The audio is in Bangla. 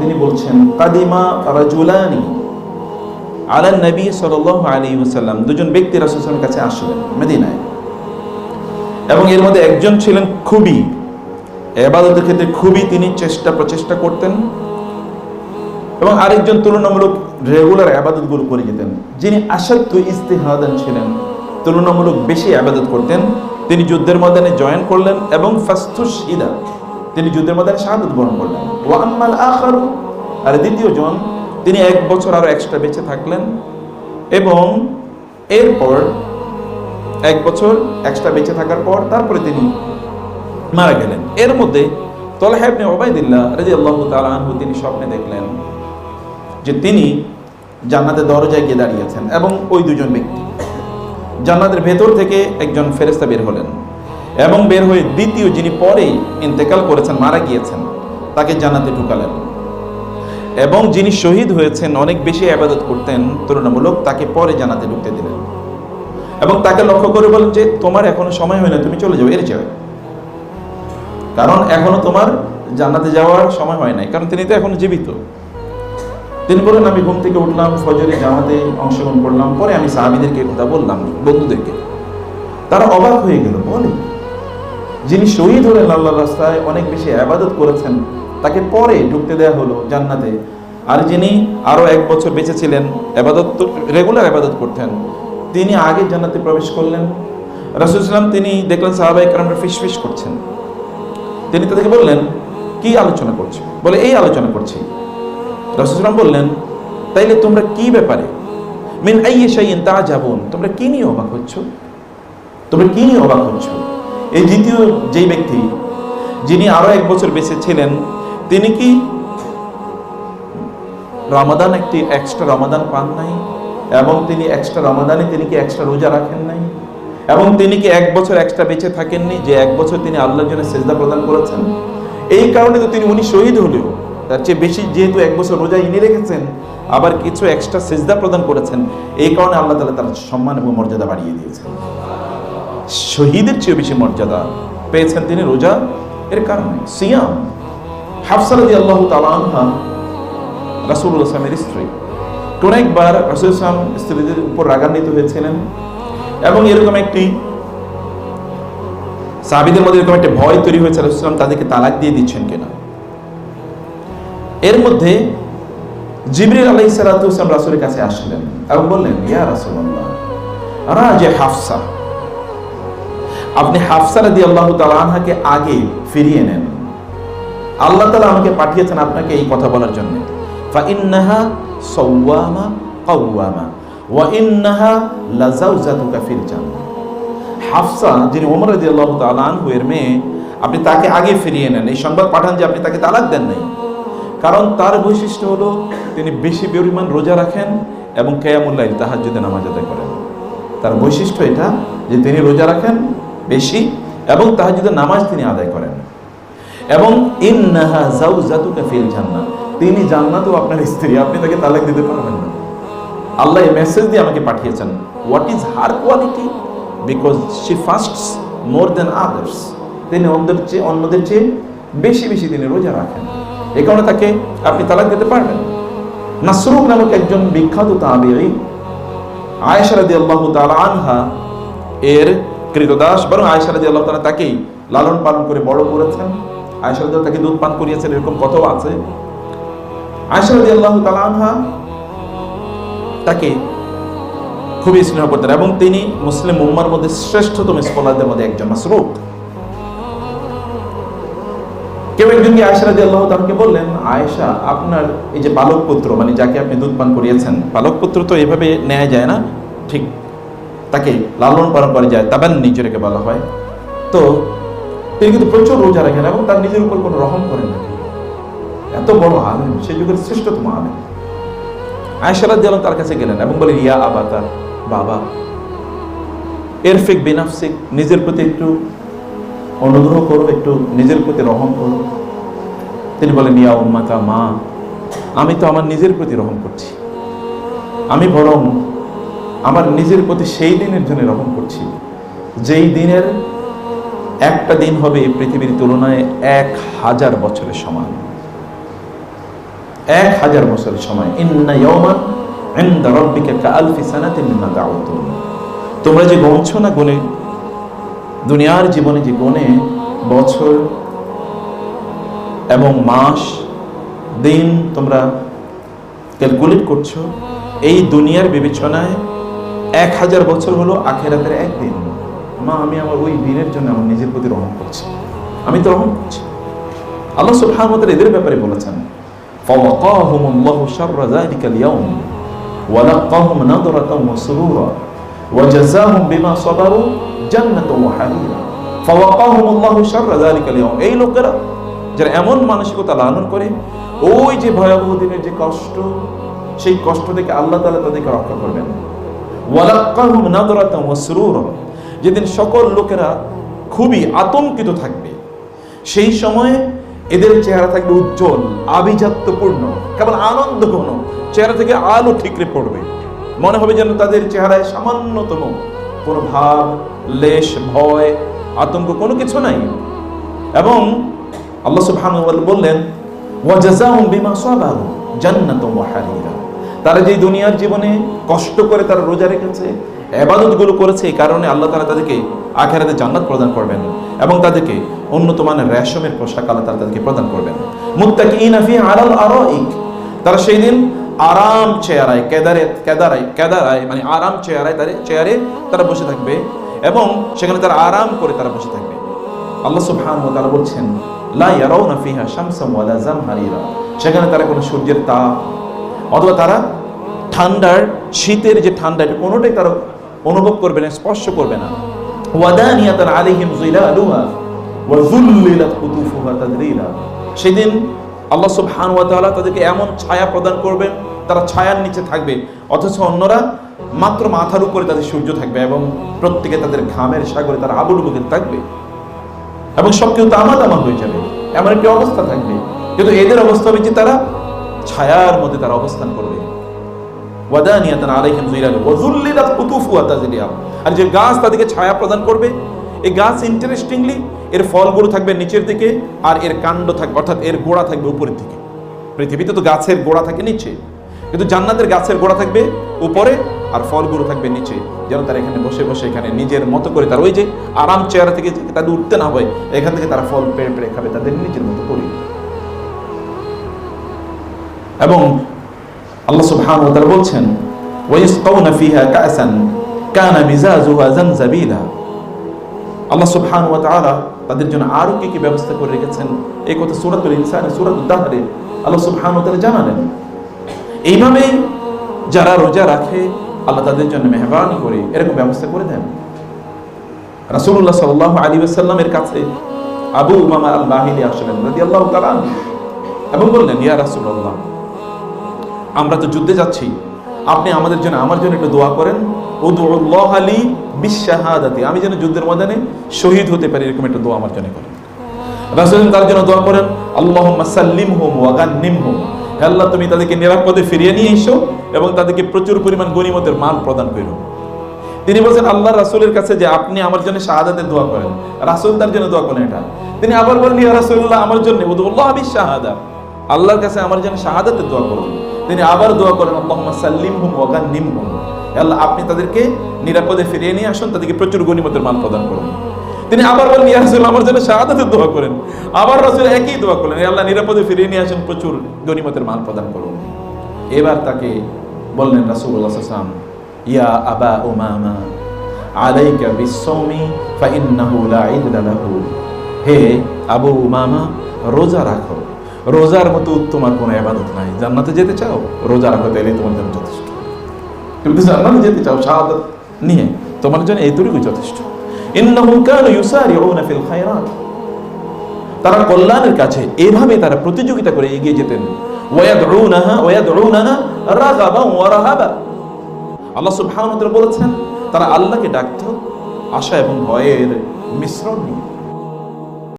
তিনি বলছেন দুজন ব্যক্তি কাছে আসলেন এবং এর মধ্যে একজন ছিলেন খুবই এবাদতের ক্ষেত্রে খুবই তিনি চেষ্টা প্রচেষ্টা করতেন এবং আরেকজন তুলনামূলক রেগুলার আবাদতগুলো করে যেতেন। যিনি আসাধ্য ইস্তেহাদান ছিলেন, তুলনামূলক বেশি আবাদত করতেন। তিনি যুদ্ধের ময়দানে জয়েন করলেন এবং ফাস্তুস ইদা তিনি যুদ্ধের ময়দানে শাহাদত বরণ করলেন। ওয়াম্মাল আখারু, আর দ্বিতীয় জন তিনি এক বছর আরও এক্সট্রা বেঁচে থাকলেন এবং এরপর এক বছর এক্সট্রা বেঁচে থাকার পর তারপরে তিনি মারা গেলেন। এর মধ্যে তলহাবনে ওবায়দুল্লাহ রাজি আল্লাহ আনহু তিনি স্বপ্নে দেখলেন যে তিনি জান্নাতের দরজায় গিয়ে দাঁড়িয়েছেন এবং ওই দুজন ব্যক্তি জান্নাতের ভেতর থেকে একজন ফেরেস্তা বের হলেন। এবং বের হয়ে দ্বিতীয় যিনি পরে ইন্তেকাল করেছেন, মারা গিয়েছেন, তাকে জানাতে ঢুকালেন। এবং যিনি শহীদ হয়েছেন, অনেক বেশি আবাদত করতেন, তুলনামূলক তাকে পরে জানাতে ঢুকতে দিলেন। এবং তাকে লক্ষ্য করে বলেন যে, তোমার এখনও সময় হয় না, তুমি চলে যাও, এর চেয়ে কারণ এখনও তোমার জান্নাতে যাওয়ার সময় হয় নাই, কারণ তিনি তো এখন জীবিত। তিনি বলেন, আমি ঘুম থেকে উঠলাম, ফজরে জামাতে অংশগ্রহণ করলাম, পরে আমি সাহাবিদেরকে কথা বললাম, বন্ধুদেরকে। তারা অবাক হয়ে গেল, বলে যিনি শহীদ হলেন আল্লাহ রাস্তায় অনেক বেশি আবাদত করেছেন, তাকে পরে ঢুকতে দেয়া হলো জান্নাতে। আর যিনি আরও এক বছর বেঁচে ছিলেন, আবাদত রেগুলার আবাদত করতেন, তিনি আগে জান্নাতে প্রবেশ করলেন। রাসুলাম তিনি দেখলেন সাহাবাই কারণরা ফিস করছেন। তিনি তাদেরকে বললেন, কি আলোচনা করছ? বলে, এই আলোচনা করছি। রসুলাম বললেন, তাইলে তোমরা কি ব্যাপারে? মিন আইয়ে শাইন তা যাবন তোমরা কি নিয়ে অবাক হচ্ছ? তোমরা কি নিয়ে অবাক হচ্ছ? এই দ্বিতীয় যেই ব্যক্তি, যিনি আরও এক বছর বেঁচে ছিলেন, তিনি কি রমাদান একটি এক্সট্রা রমাদান পান নাই? এবং তিনি এক্সট্রা রমাদানে তিনি কি এক্সট্রা রোজা রাখেন নাই? এবং তিনি কি এক বছর এক্সট্রা বেঁচে থাকেননি যে এক বছর তিনি আল্লাহর জন্য সেজদা প্রদান করেছেন? এই কারণে তো তিনি উনি শহীদ হলেও, তার চেয়ে বেশি যেহেতু এক বছর রোজা ইনি রেখেছেন, আবার কিছু এক্সট্রা সেজদা প্রদান করেছেন, এই কারণে আল্লাহ তালা তার সম্মান এবং মর্যাদা বাড়িয়ে দিয়েছেন। শহীদের চেয়ে বেশি মর্যাদা পেয়েছেন তিনি রোজা। এর কারণে সিয়াম। হাফসারদি আল্লাহ তালানহা রাসুল ইসলামের স্ত্রী। কোন একবার রাসুল ইসলাম স্ত্রীদের উপর রাগান্বিত হয়েছিলেন। এবং এরকম একটি সাহাবিদের মধ্যে এরকম একটা ভয় তৈরি হয়েছে রাসুল ইসলাম তাদেরকে তালাক দিয়ে দিচ্ছেন কিনা। এর মধ্যে জিবরিল আলাই সালাতাম রাসুলের কাছে আসলেন এবং বললেন, ইয়া রাসুল্লাহ রাজে হাফসা আপনি হাফসা রাদি আল্লাহ তালাহাকে আগে ফিরিয়ে নেন। আল্লাহ তালা আমাকে পাঠিয়েছেন আপনাকে এই কথা বলার জন্য। ফাইন্নাহা সওয়ামা কাওয়ামা, ওয়া ইন্নাহা লাজাউজাতুকা ফিল জান্নাহ। হাফসা, যিনি ওমর রাদি আল্লাহ তালাহু এর মেয়ে, আপনি তাকে আগে ফিরিয়ে নেন। এই সংবাদ পাঠান যে আপনি তাকে তালাক দেন নাই। কারণ তার বৈশিষ্ট্য হলো, তিনি বেশি পরিমাণ রোজা রাখেন এবং কেয়ামুল্লাহ তাহাজ্জুদে নামাজ আদায় করেন। তার বৈশিষ্ট্য এটা যে তিনি রোজা রাখেন বেশি এবং তাহাজ্জুদের নামাজ তিনি আদায় করেন। এবং ইন্নাহা জাউজাতুকা ফিল জান্নাহ। তিনি জান্নাতও আপনার স্ত্রী, আপনি তাকে তালাক দিতে পারবেন না। আল্লাহ এই মেসেজ দিয়ে আমাকে পাঠিয়েছেন। What is her quality because she fasts more than others তিনি অন্যদের চেয়ে অন্যদের চেয়ে বেশি বেশি তিনি রোজা রাখেন। এই কারণে তাকে আপনি তালাক দিতে পারবেন। নাসরুক নামক একজন বিখ্যাত তাবিঈ, আয়েশা রাদিয়াল্লাহু তাআলা আনহা, এর কৃতদাস বরং আয়েশা রাদিয়াল্লাহু তাআলা তাকেই লালন পালন করে বড় করেছেন। আয়েশা রাদিয়াল্লাহু তাকে দুধ পান করিয়েছেন, এরকম কথাও আছে। আয়েশা রাদিয়াল্লাহু তাআলা আনহা তাকে খুবই স্নেহ করতেন এবং তিনি মুসলিম উম্মার মধ্যে শ্রেষ্ঠতম স্কলারদের মধ্যে একজন মাসরুক। কেউ একজনকে আয়েশা রাজি আল্লাহ তাকে বললেন, আয়েশা, আপনার এই যে বালক পুত্র মানে যাকে আপনি দুধ পান করিয়েছেন, বালক পুত্র তো এভাবে নেওয়া যায় না। ঠিক তাকে লালন পালন করে যায় তাবান নিজেকে বলা হয়। তো তিনি কিন্তু প্রচুর রোজা রাখেন এবং তার নিজের উপর কোনো রহম করেন না এত বড় আলেম, সে যুগের শ্রেষ্ঠতম আলেম। রাজি আল্লাহ তার কাছে গেলেন এবং বলে ইয়া আবা তার বাবা, এরফিক বিনাফসিক নিজের প্রতি একটু অনুগ্রহ করো, একটু নিজের প্রতি রহম করো। তিনি বলেন ইয়া উম্মাতা, মা, আমি তো আমার নিজের প্রতি রহম করছি। আমি বরং আমার নিজের প্রতি সেই দিনের জন্য রহম করছি। যেই দিনের একটা দিন হবে পৃথিবীর তুলনায় এক হাজার বছরের সমান। এক হাজার বছরের সময় ইন্না ইয়াওমান ইনদা রাব্বিকা তোমরা যে গণছ না গুণে, দুনিয়ার জীবনে যে গুণে, বছর এবং মাস, দিন তোমরা ক্যালকুলেট করছ, এই দুনিয়ার বিবেচনায় এক হাজার বছর হলো আখেরাতের একদিন। মা, আমি আমার ওই দিনের জন্য আমার নিজের প্রতি রহম করছি। আমি তো রহম করছি। আল্লাহ সুবহানাহু এদের ব্যাপারে বলেছেন ফাওয়াকাহুমুল্লাহু শাররা যালিকাল ইয়াউম ওয়া লাকাহুম নাদরাতান ওয়া সুরুরা, ওয়া জাযাহুম বিমা সাবারু জান্নাতান ওয়া হারিরা। ফাওয়াকাহুমুল্লাহু শাররা যালিকাল ইয়াউম, এই লোকেরা যারা এমন মানসিকতা লালন করে, ওই যে ভয়াবহ দিনের যে কষ্ট, সেই কষ্ট থেকে আল্লাহ তাআলা তাদেরকে রক্ষা করবেন। ওয়ালাক্কাহুম ওয়া যেদিন সকল লোকেরা খুবই আতঙ্কিত থাকবে, সেই সময়ে এদের চেহারা থাকবে উজ্জ্বল, আভিজাত্যপূর্ণ, কেবল আনন্দ ঘন চেহারা থেকে আলো ঠিকরে পড়বে। মনে হবে যেন তাদের চেহারায় সামান্যতম কোনো ভাব, লেশ, ভয়, আতঙ্ক কোনো কিছু নাই। এবং আল্লাহ সুবহানাহু ওয়া বললেন ওয়াজাযাহুম বিমা সাবারু জান্নাতুম ওয়া হারিরা। তারা যে দুনিয়ার জীবনে কষ্ট করে তারা রোজা রেখেছে, এবাদতগুলো করেছে, এই কারণে আল্লাহ তাআলা তাদেরকে আখেরাতে জান্নাত প্রদান করবেন এবং তাদেরকে উন্নত মানের রেশমের পোশাক আল্লাহ তাআলা তাদেরকে প্রদান করবেন। মুত্তাকিনা ফি আলাল আরাইক। তারা সেই দিন আরাম চেয়ারায়, কেদারে, কেদারায় কেদারায় মানে আরাম চেয়ারায় তারা, চেয়ারে তারা বসে থাকবে এবং সেখানে তারা আরাম করে তারা বসে থাকবে। আল্লাহ সুবহানাহু ওয়া তাআলা বলছেন, লা ইয়ারাউনা ফিহা শামসাম ওয়ালা জামহারিরা। সেখানে তারা কোনো সূর্যের তাপ অথবা তারা ঠান্ডার, শীতের যে ঠান্ডা, এটা কোনোটাই তারা অনুভব করবে না, স্পর্শ করবে না। ওয়াদানিয়াতান আলাইহিম যিলালুহা ওয়া যুল্লিলাত কুতুফুহা তাদলীলা সেদিন আল্লাহ সুবহানাহু ওয়া তাআলা তাদেরকে এমন ছায়া প্রদান করবেন, তারা ছায়ার নিচে থাকবে। অথচ অন্যরা মাত্র মাথার উপরে তাদের সূর্য থাকবে এবং প্রত্যেকে তাদের ঘামের সাগরে তারা আবুল বুকে থাকবে। এবং সব কেউ তামা তামা হয়ে যাবে। এমন একটি অবস্থা থাকবে। কিন্তু এদের অবস্থা হবে যে তারা ছায়ার মধ্যে তারা অবস্থান করবে। ওয়াদানিয়াতান আলাইহিম যিলালু ওয়া আর যে গাছ তাদেরকে ছায়া প্রদান করবে এই গাছ ইন্টারেস্টিংলি এর ফলগুলো থাকবে নিচের দিকে আর এর কাণ্ড থাকবে, অর্থাৎ এর গোড়া থাকবে উপরের দিকে। পৃথিবীতে তো গাছের গোড়া থাকে নিচে, কিন্তু জান্নাতের গাছের গোড়া থাকবে উপরে আর ফলগুলো থাকবে নিচে। যেন তারা এখানে বসে বসে এখানে নিজের মতো করে তার ওই যে আরাম চেয়ার থেকে তাদের উঠতে না হয়, এখান থেকে তারা ফল পেড়ে পেড়ে খাবে, তাদের নিজের মতো করে। এবং আল্লাহ সুবহানাহু ওয়া তাআলা বলছেন ওয়াইসকাউনা ফিহা কাসান, কানা মিজাজুহা জানজাবিলা। আল্লাহ সুবহানাহু ওয়া তাআলা তাদের জন্য আরও কি কি ব্যবস্থা করে রেখেছেন? এই কথা সূরাতুল ইনসান, সূরাতুদ দাহরে আল্লাহ সুবহানাহু ওয়া তাআলা জানালেন। এইভাবেই যারা রোজা রাখে, আল্লাহ তাদের জন্য মেহরবানি করে এরকম ব্যবস্থা করে দেন। রাসূলুল্লাহ সাল্লাল্লাহু আলাইহি ওয়াসাল্লামের কাছে আবু উমামা আল বাহিলি আসলেন, রাদিয়াল্লাহু তাআলা এবং বললেন, ইয়া রাসূলুল্লাহ আমরা তো যুদ্ধে যাচ্ছি। আপনি আমাদের জন্য, আমার জন্য একটু দোয়া করেন। আমি যেন যুদ্ধের ময়দানে শহীদ হতে পারি, এরকম একটা দোয়া আমার জন্য করেন। তার জন্য দোয়া করেন আল্লাহ, তুমি তাদেরকে নিরাপদে ফিরিয়ে নিয়ে এসো এবং তাদেরকে প্রচুর পরিমাণ গনিমতের মাল প্রদান করো। তিনি বলছেন, আল্লাহ রাসূলের কাছে যে আপনি আমার জন্য শাহাদাতের দোয়া করেন, রাসূল তার জন্য দোয়া করেন এটা। তিনি আবার বললেন ইয়া আমার জন্য উদুল্লাহ বিশাহাদা আল্লাহর কাছে আমার জন্য শাহাদাতের দোয়া করুন তিনি আবার দোয়া করেন, আল্লাহুম্মা সাল্লিমহুম ওয়া গান্নিমহুম। হে আল্লাহ, আপনি তাদেরকে নিরাপদে ফিরিয়ে নিয়ে আসুন, তাদেরকে প্রচুর গনিমতের মান প্রদান করুন। তিনি আবার বলেন, ইয়া রাসূল, আমার জন্য শাহাদাতের দোয়া করেন। আবার রাসূল একই দোয়া করলেন আল্লাহ, নিরাপদে ফিরিয়ে নিয়ে আসুন, প্রচুর গনিমতের মান প্রদান করুন। এবার তাকে বললেন রাসূলুল্লাহ সাল্লাল্লাহু আলাইহি ইয়া আবা উমামা, আলাইকা বিসসাওমি, ফাইন্নাহু লা ইদলা লাহু। হে আবু উমামা, রোজা রাখো। রোজার মতো উত্তম আর কোনো ইবাদত নাই। জান্নাতে যেতে চাও? রোজা রাখো তাইলে তোমার জন্য যথেষ্ট। তুমি তো জান্নাতে যেতে চাও? শাহাদাত নিয়ে তোমার জন্য এইটুকুই যথেষ্ট। তারা কল্যাণের কাছে এভাবে তারা প্রতিযোগিতা করে এগিয়ে যেতেন। আল্লাহ সুবহানাহু ওয়া তাআলা বলেছেন, তারা আল্লাহকে ডাকতো, আশা এবং ভয়ের মিশ্রণ নিয়ে।